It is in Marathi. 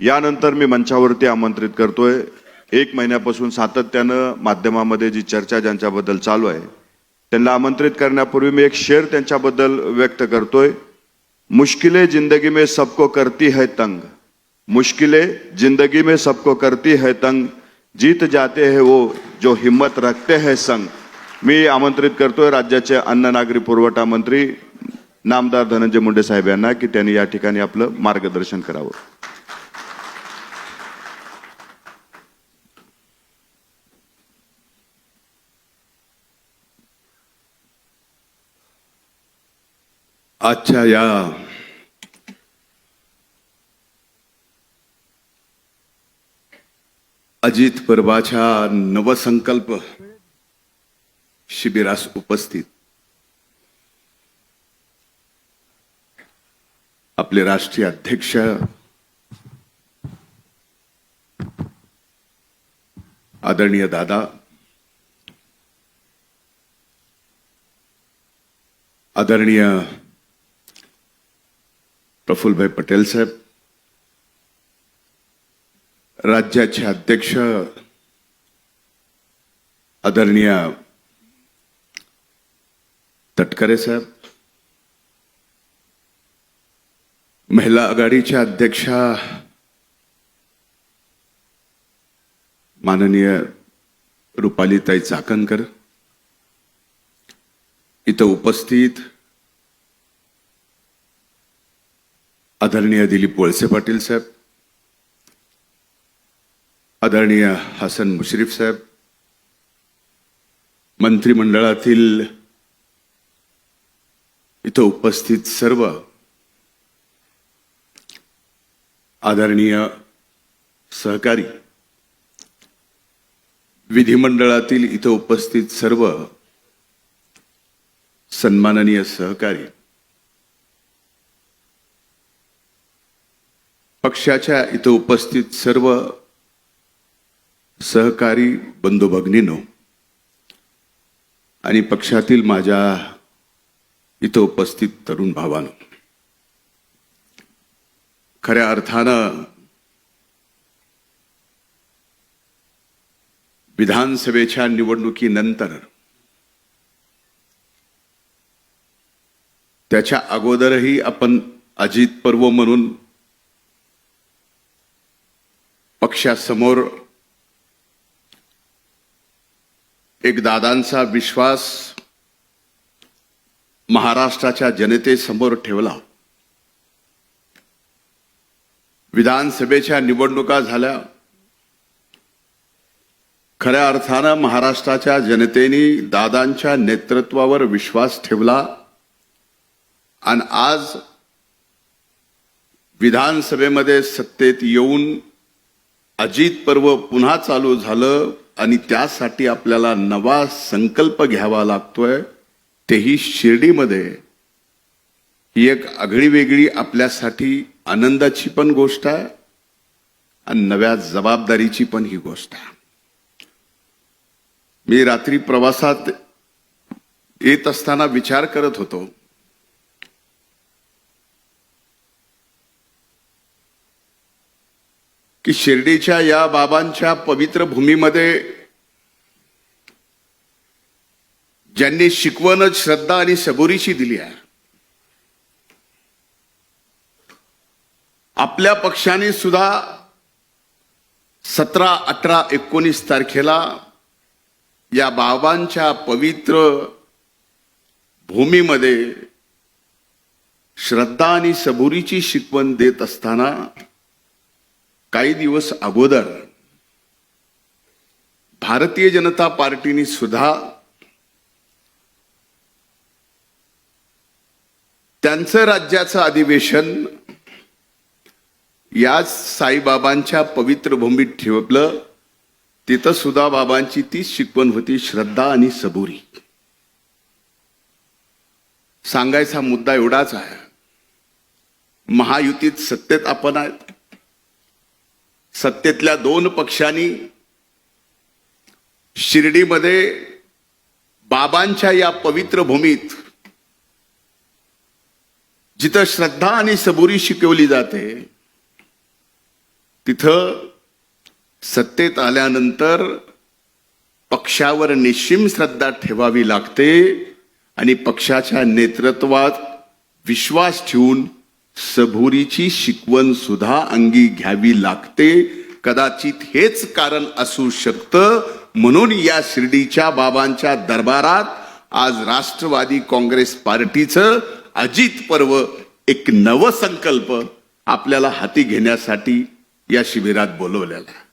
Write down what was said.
यानंतर मी मंचावरती आमंत्रित करतोय. एक महिन्यापासून सातत्यानं माध्यमामध्ये जी चर्चा ज्यांच्याबद्दल चालू आहे त्यांना आमंत्रित करण्यापूर्वी मी एक शेर त्यांच्याबद्दल व्यक्त करतोय. मुश्किलें जिंदगी में सबको करती है तंग. मुश्किलें जिंदगी में सबको करती है तंग. जीत जाते हैं वो जो हिम्मत रखते हैं संग. मी आमंत्रित करतोय राज्याचे अन्न नागरी पुरवठा मंत्री नामदार धनंजय मुंडे साहेब यांना की त्यांनी या ठिकाणी आपलं मार्गदर्शन करावं. आजच्या या. अजित पर्वाच्या नवसंकल्प शिबिरास उपस्थित. आपले राष्ट्रीय अध्यक्ष आदरणीय दादा आदरणीय प्रफुल्लभाई पटेल साहेब राज्याचे अध्यक्ष आदरणीय तटकरे साहेब महिला आघाडीच्या अध्यक्षा माननीय रुपालीताई चाकणकर इथं उपस्थित आदरणीय दिलीप वळसे पाटील साहेब आदरणीय हसन मुश्रीफ साहेब मंत्रिमंडळातील इथं उपस्थित सर्व आदरणीय सहकारी विधिमंडळातील इथं उपस्थित सर्व सन्माननीय सहकारी पक्षाच्या इथं उपस्थित सर्व सहकारी बंधू भगिनीनो आणि पक्षातील माझ्या इथं उपस्थित तरुण भावानो खऱ्या अर्थानं विधानसभेच्या निवडणुकीनंतर त्याच्या अगोदरही आपण अजित पर्व म्हणून पक्षासमोर एक दादांचा विश्वास महाराष्ट्राच्या जनतेसमोर ठेवला. विधानसभेच्या निवडणुका झाल्या. खऱ्या अर्थानं महाराष्ट्राच्या जनतेने दादांच्या नेतृत्वावर विश्वास ठेवला. आणि आज विधानसभेमध्ये सत्तेत येऊन अजित पर्व पुन्हा चालू झालं आणि त्यासाठी आपल्याला नवा संकल्प घ्यावा लागतोय. तेही शिर्डीमध्ये. ही एक आगळी वेगळी आपल्यासाठी आनंदाची पण गोष्ट आहे आणि नव्या जबाबदारीची पण ही गोष्ट आहे. मी रात्री प्रवासात येत असताना विचार करत होतो. की शिर्डीच्या या बाबांच्या पवित्र भूमीमध्ये ज्यांनी शिकवणच श्रद्धा आणि सबुरीची दिली आहे. आपल्या पक्षाने सुद्धा सतरा अठरा एकोणीस तारखेला या बाबांच्या पवित्र भूमीमध्ये श्रद्धा आणि सबुरीची शिकवण देत असताना काही दिवस अगोदर भारतीय जनता पार्टीने सुद्धा त्यांचं राज्याचं अधिवेशन याच साईबाबांच्या पवित्र भूमीत ठेवलं तिथं सुद्धा बाबांची तीच शिकवण होती श्रद्धा आणि सबुरी. सांगायचा मुद्दा एवढाच आहे. महायुतीत सत्तेत आपण आहेत. सत्तेतल्या दोन पक्षांनी शिर्डीमध्ये बाबांच्या या पवित्र भूमीत जिथं श्रद्धा आणि सबुरी शिकवली जाते तिथं सत्तेत आल्यानंतर पक्षावर निश्चिम श्रद्धा ठेवावी लागते आणि पक्षाच्या नेतृत्वात विश्वास ठेवून सबुरीची शिकवण सुद्धा अंगी घ्यावी लागते. कदाचित हेच कारण असू शकतं. म्हणून या शिर्डीच्या बाबांच्या दरबारात आज राष्ट्रवादी काँग्रेस पार्टीचं अजित पर्व एक नवसंकल्प आपल्याला हाती घेण्यासाठी या शिबिरात बोलवलेला आहे.